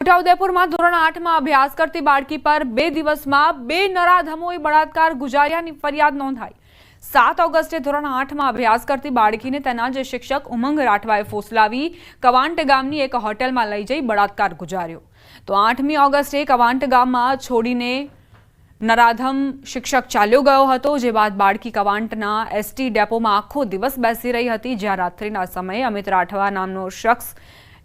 છોટાઉદેપુરમાં ધોરણ આઠમાં અભ્યાસ કરતી બાળકી પર બે દિવસમાં બે નરાધમોએ બળાત્કાર ગુજાર્યાની ફરિયાદ નોંધાઈ. સાત ઓગસ્ટે ધોરણ આઠમાં અભ્યાસ કરતી બાળકીને તેના જે શિક્ષક ઉમંગ રાઠવાએ ફોસલાવી, કવાંટ ગામની એક હોટેલમાં લઈ જઈ બળાત્કાર ગુજાર્યો. તો આઠમી ઓગસ્ટે કવાંટ ગામમાં છોડીને નરાધમ શિક્ષક ચાલ્યો ગયો હતો, જે બાદ બાળકી કવાંટના એસટી ડેપોમાં આખો દિવસ બેસી રહી હતી. જ્યાં રાત્રિના સમયે અમિત રાઠવા નામનો શખ્સ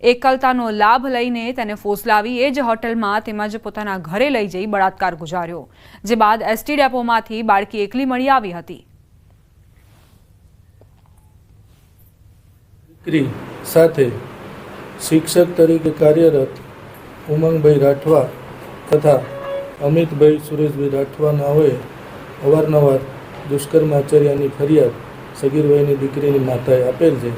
એકલતાનો લાભ લઈને તેને ફોસલાવી એ જ હોટલમાં તેમજ પોતાના ઘરે લઈ જઈ બળાત્કાર ગુજાર્યો, જે બાદ એસટી ડેપોમાંથી બાળકી એકલી મળી આવી હતી. સાથે શિક્ષક તરીકે કાર્યરત ઉમંગભાઈ રાઠવા તથા અમિતભાઈ સુરેશભાઈ રાઠવાનાઓએ અવારનવાર દુષ્કર્મ આચર્યાની ફરિયાદ સગીર વયની દીકરીની માતાએ આપેલ છે,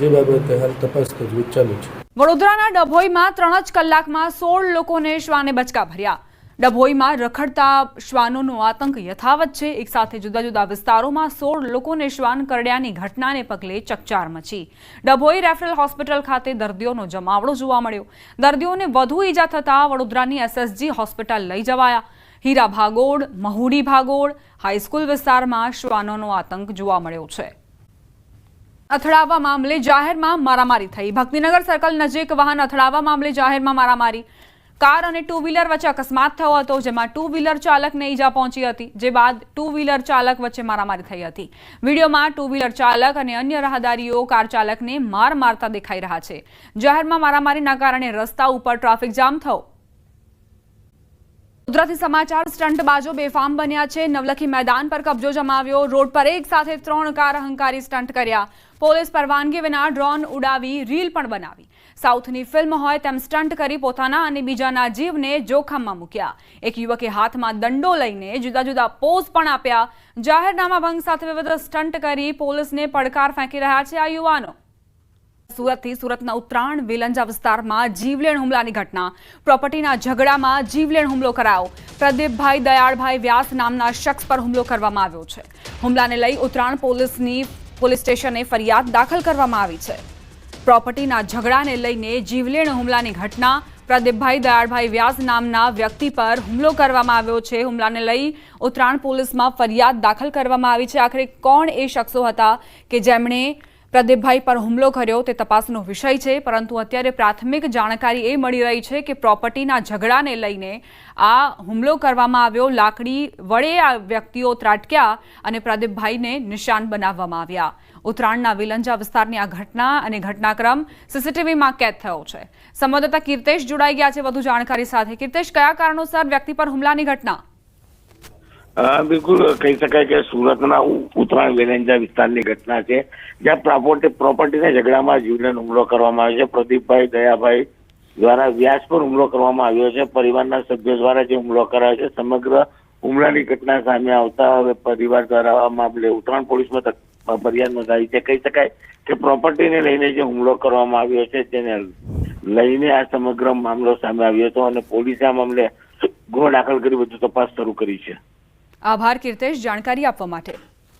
જે બાબતે હાલ તપાસ તજવીજ ચાલુ છે. વડોદરાના ડભોઈમાં ત્રણ જ કલાકમાં સોળ લોકોને શ્વાને બચકા ભર્યા. ડભોઈમાં રખડતા શ્વાનોનો આતંક યથાવત છે. એક સાથે જુદા જુદા વિસ્તારોમાં સોળ લોકોને શ્વાન કરડ્યાની ઘટનાને પગલે ચકચાર મચી. ડભોઈ રેફરલ હોસ્પિટલ ખાતે દર્દીઓનો જમાવડો જોવા મળ્યો. દર્દીઓને વધુ ઈજા થતાં વડોદરાની એસએસજી હોસ્પિટલ લઈ જવાયા. હીરા ભાગોળ, મહુડી ભાગોળ, હાઈસ્કૂલ વિસ્તારમાં શ્વાનોનો આતંક જોવા મળ્યો છે. અથડાવવા મામલે જાહેરમાં મારામારી થઈ. ભક્તિનગર સર્કલ નજીક વાહન અથડાવવા મામલે જાહેરમાં મારામારી. કાર અને ટુ વ્હીલર વચ્ચે અકસ્માત થયો હતો, જેમાં ટુ વ્હીલર ચાલકને ઈજા પહોંચી હતી, જે બાદ ટુ વ્હીલર ચાલક વચ્ચે મારામારી થઈ હતી. વિડીયોમાં ટુ વ્હીલર ચાલક અને અન્ય રાહદારીઓ કાર ચાલકને માર મારતા દેખાઈ રહ્યા છે. જાહેરમાં મારામારીના કારણે રસ્તા ઉપર ટ્રાફિક જામ થયો. ગુજરાતી સમાચાર સ્ટંટબાજો બેફામ બન્યા છે. નવલખી મેદાન પર કબજો જમાવ્યો. રોડ પર એક સાથે ત્રણ કાર અહંકારી સ્ટંટ કર્યા. પોલીસ પરવાનગી વિના ડ્રોન ઉડાવી રીલ પણ બનાવી. સાઉથની ફિલ્મ હોય તેમ સ્ટંટ કરી પોતાના અને બીજાના જીવને જોખમમાં મૂક્યા. એક યુવકે હાથમાં દંડો લઈને જુદા જુદા પોઝ પણ આપ્યા. જાહેરનામા ભંગ સાથે વિવિધ સ્ટંટ કરી પોલીસને પડકાર ફેંકી રહ્યા છે આ યુવાનો. સુરતથી સુરતના ઉત્તરાયણ વેલંજા વિસ્તારમાં જીવલેણ હુમલાની ઘટના. પ્રોપર્ટીના ઝઘડામાં જીવલેણ હુમલો કરાયો. પ્રદીપભાઈ દયાળભાઈ વ્યાસ નામના શખ્સ પર હુમલો કરવામાં આવ્યો છે. હુમલાને લઈ ઉત્તરાયણ પોલીસની પોલીસ સ્ટેશને ફરિયાદ દાખલ કરવામાં આવી છે. પ્રોપર્ટીના ઝઘડાને લઈને જીવલેણ હુમલાની ઘટના. પ્રદીપભાઈ દયાળભાઈ વ્યાસ નામના વ્યક્તિ પર હુમલો કરવામાં આવ્યો છે. હુમલાને લઈ ઉત્તરાયણ પોલીસમાં ફરિયાદ દાખલ કરવામાં આવી છે. આખરે કોણ એ શખ્સો હતા કે જેમણે પ્રદીપભાઈ પર હુમલો કર્યો, તે તપાસનો વિષય છે, પરંતુ અત્યારે પ્રાથમિક જાણકારી એ મળી રહી છે કે પ્રોપર્ટીના ઝઘડાને લઈને આ હુમલો કરવામાં આવ્યો. લાકડી વડે આ વ્યક્તિઓ ત્રાટક્યા અને પ્રદીપભાઈને નિશાન બનાવવામાં આવ્યા. ઉત્તરાયણના વિલંજા વિસ્તારની આ ઘટના અને ઘટનાક્રમ સીસીટીવીમાં કેદ થયો છે. સંવાદદાતા કીર્તેશ જોડાઈ ગયા છે. વધુ જાણકારી સાથે. કીર્તેશ, કયા કારણોસર વ્યક્તિ પર હુમલાની ઘટના? બિલકુલ. કહી શકાય કે સુરતના ઉત્તરાયણ વેલેન્જા વિસ્તારની ઘટના છે, જ્યાં પ્રોપર્ટી, પ્રોપર્ટીના ઝઘડામાં જીવને હુમલો કરવામાં આવ્યો છે. પ્રદીપભાઈ દયાભાઈ દ્વારા વ્યાસ પર હુમલો કરવામાં આવ્યો છે. પરિવારના સભ્યો દ્વારા જે હુમલો કરાયો છે, સમગ્ર હુમલાની ઘટના સામે આવતા હવે પરિવાર દ્વારા મામલે ઉત્તરાયણ પોલીસમાં ફરિયાદ નોંધાવી છે. કહી શકાય કે પ્રોપર્ટીને લઈને જે હુમલો કરવામાં આવ્યો છે, તેને લઈને આ સમગ્ર મામલો સામે આવ્યો હતો અને પોલીસે આ મામલે ગુનો દાખલ કરી વધુ તપાસ શરૂ કરી છે. આભાર કીર્તેશ જાણકારી આપવા માટે.